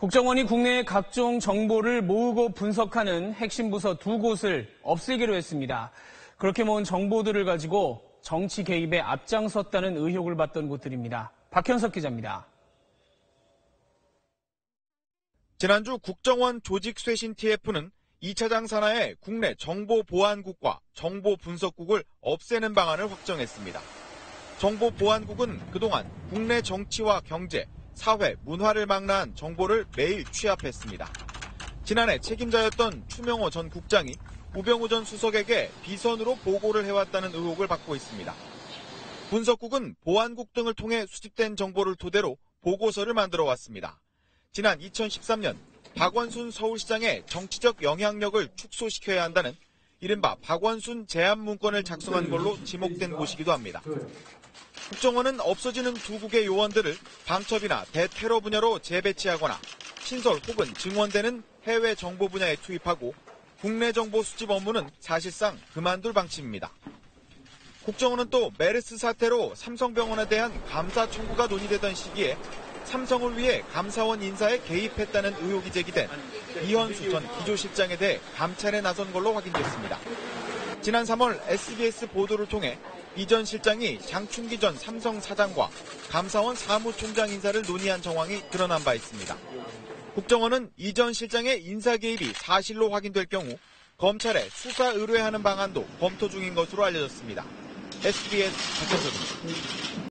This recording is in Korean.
국정원이 국내의 각종 정보를 모으고 분석하는 핵심 부서 두 곳을 없애기로 했습니다. 그렇게 모은 정보들을 가지고 정치 개입에 앞장섰다는 의혹을 받던 곳들입니다. 박현석 기자입니다. 지난주 국정원 조직쇄신 TF는 2차장 산하의 국내 정보보안국과 정보분석국을 없애는 방안을 확정했습니다. 정보보안국은 그동안 국내 정치와 경제, 사회, 문화를 망라한 정보를 매일 취합했습니다. 지난해 책임자였던 추명호 전 국장이 우병우 전 수석에게 비선으로 보고를 해왔다는 의혹을 받고 있습니다. 분석국은 보안국 등을 통해 수집된 정보를 토대로 보고서를 만들어 왔습니다. 지난 2013년 박원순 서울시장의 정치적 영향력을 축소시켜야 한다는 이른바 박원순 제안 문건을 작성한 걸로 지목된 곳이기도 합니다. 국정원은 없어지는 두 국의 요원들을 방첩이나 대테러 분야로 재배치하거나 신설 혹은 증원되는 해외 정보 분야에 투입하고 국내 정보 수집 업무는 사실상 그만둘 방침입니다. 국정원은 또 메르스 사태로 삼성병원에 대한 감사 청구가 논의되던 시기에 삼성을 위해 감사원 인사에 개입했다는 의혹이 제기된 이현수 전 기조실장에 대해 감찰에 나선 걸로 확인됐습니다. 지난 3월 SBS 보도를 통해 이 전 실장이 장충기 전 삼성 사장과 감사원 사무총장 인사를 논의한 정황이 드러난 바 있습니다. 국정원은 이 전 실장의 인사 개입이 사실로 확인될 경우 검찰에 수사 의뢰하는 방안도 검토 중인 것으로 알려졌습니다. SBS 박현석입니다.